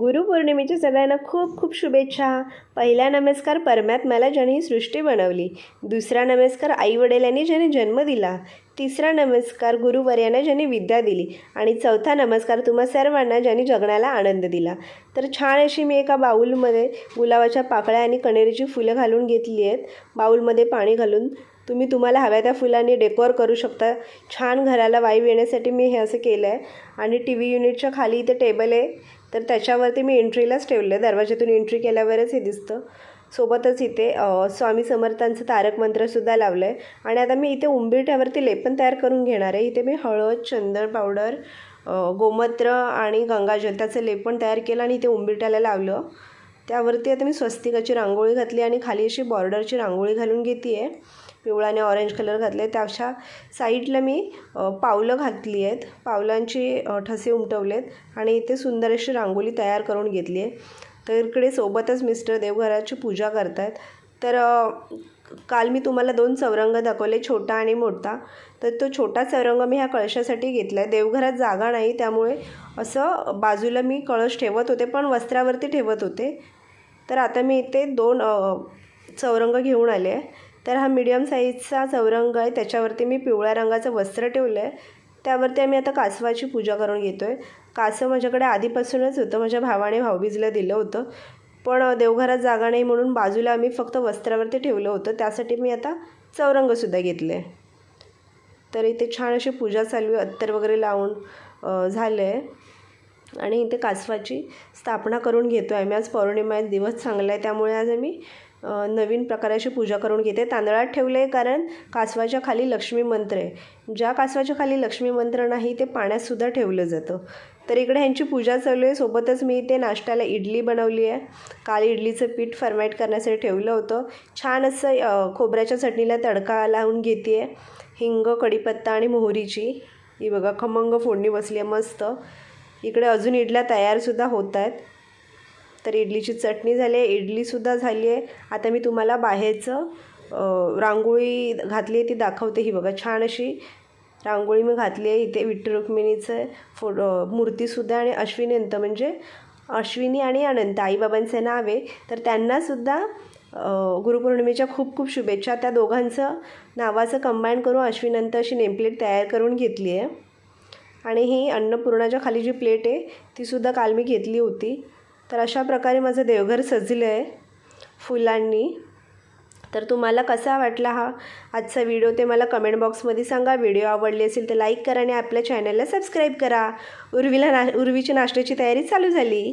गुरुपौर्णिमेच्या सगळ्यांना खूप खूप शुभेच्छा. पहिला नमस्कार परमात्म्याला ज्याने ही सृष्टी बनवली. दुसरा नमस्कार आईवडिलांनी ज्याने जन्म दिला. तिसरा नमस्कार गुरुवर्यांना ज्याने विद्या दिली. आणि चौथा नमस्कार तुम्हा सर्वांना ज्यांनी जगण्याला आनंद दिला. तर छान अशी मी एका बाऊलमध्ये गुलाबाच्या पाकळ्या आणि कणेरीची फुलं घालून घेतली आहेत. बाऊलमध्ये पाणी घालून तुम्ही तुम्हाला हव्या त्या फुलांनी डेकोर करू शकता. छान घराला वाईव येण्यासाठी मी हे असं केलं आहे आणि टी व्ही युनिटच्या खाली इथे टेबल आहे. तर त्याच्यावरती मी एंट्रीलाच ठेवलं आहे. दरवाजातून एंट्री केल्यावरच हे दिसतं. सोबतच इथे स्वामी समर्थांचं तारक मंत्रसुद्धा लावलं आहे आणि आता मी इथे उंबरठ्यावरती लेपन तयार करून घेणार आहे. इथे मी हळद चंदन पावडर गोमत्र गोमूत्र आणि गंगाजल त्याचं लेपन तयार केलं आणि इथे उंबरठ्याला लावलं. त्यावरती आता मी स्वस्तिकाची रांगोळी घातली आणि खाली अशी बॉर्डरची रांगोळी घालून घेते आहे पिवळा आणि ऑरेंज कलर घातले. त्याच्या साईडला मी पावलं घातली आहेत. पावलांची ठसे उमटवलेत आणि इथे सुंदर अशी रांगोळी तयार करून घेतली आहे. तर इकडे सोबतच मिस्टर देवघराची पूजा करतायत. तर काल मी तुम्हाला दोन चौरंग दाखवले छोटा आणि मोठा. तर तो छोटा चौरंग मी ह्या कळशासाठी घेतला आहे देवघरात जागा नाही त्यामुळे असं बाजूला मी कळश ठेवत होते पण वस्त्रावरती ठेवत होते. तर आता मी इथे दोन चौरंग घेऊन आले आहे. तर हा मीडियम साईजचा चौरंग आहे. त्याच्यावरती मी पिवळ्या रंगाचं वस्त्र ठेवलं आहे त्यावरती आम्ही आता कासवाची पूजा करून घेतो आहे कासव माझ्याकडे आधीपासूनच होतं. माझ्या भावाने भाऊबीजला दिलं होतं. पण देवघरात जागा नाही म्हणून बाजूला आम्ही फक्त वस्त्रावरती ठेवलं होतं. त्यासाठी मी आता चौरंगसुद्धा घेतलं आहे तर इथे छान अशी पूजा चालू आहे. अत्तर वगैरे लावून झालं आहे आणि इथे कासवाची स्थापना करून घेतो आहे आम्ही. आज पौर्णिमा दिवस चांगला आहे. त्यामुळे आज आम्ही नवीन प्रकाराची पूजा करून घेते. तांदळात ठेवले आहे कारण कासवाच्या खाली लक्ष्मी मंत्र आहे. ज्या कासवाच्या खाली लक्ष्मी मंत्र नाही ते पाण्यातसुद्धा ठेवलं जातं. तर इकडे ह्यांची पूजा चालू आहे. सोबतच मी इथे नाश्त्याला इडली बनवली आहे. काल इडलीचं पीठ फर्मॅट करण्यासाठी ठेवलं होतं. छान असं खोबऱ्याच्या चटणीला तडका लावून घेते आहे हिंग कढीपत्ता आणि मोहरीची. ही बघा खमंग फोडणी बसली आहे मस्त. इकडे अजून इडल्या तयारसुद्धा होत आहेत. तर इडलीची चटणी झाली आहे इडलीसुद्धा झाली आहे. आता मी तुम्हाला बाहेरचं रांगोळी घातली आहे ती दाखवते ही बघा छान अशी. रांगोळी मी घातली आहे इथे विठ्ठल रुक्मिणीचं फोटो मूर्तीसुद्धा आणि अश्विनी अंत म्हणजे अश्विनी आणि अनंत आईबाबांचं नाव आहे. तर त्यांनासुद्धा गुरुपौर्णिमेच्या खूप खूप शुभेच्छा. त्या दोघांचं नावाचं कंबाईन करून अश्विनंत अशी नेमप्लेट तयार करून घेतली आहे. आणि ही अन्नपूर्णाच्या खाली जी प्लेट आहे तीसुद्धा काल मी घेतली होती. तर अशा प्रकारे माझं देवघर सजलं आहे फुलांनी. तर तुम्हाला कसा वाटला हा आजचा व्हिडिओ ते मला कमेंट बॉक्समध्ये सांगा. व्हिडिओ आवडली असेल तर लाईक करा आणि आपल्या चॅनलला सबस्क्राईब करा. उर्वीला ना उर्वीची नाश्त्याची तयारी चालू झाली.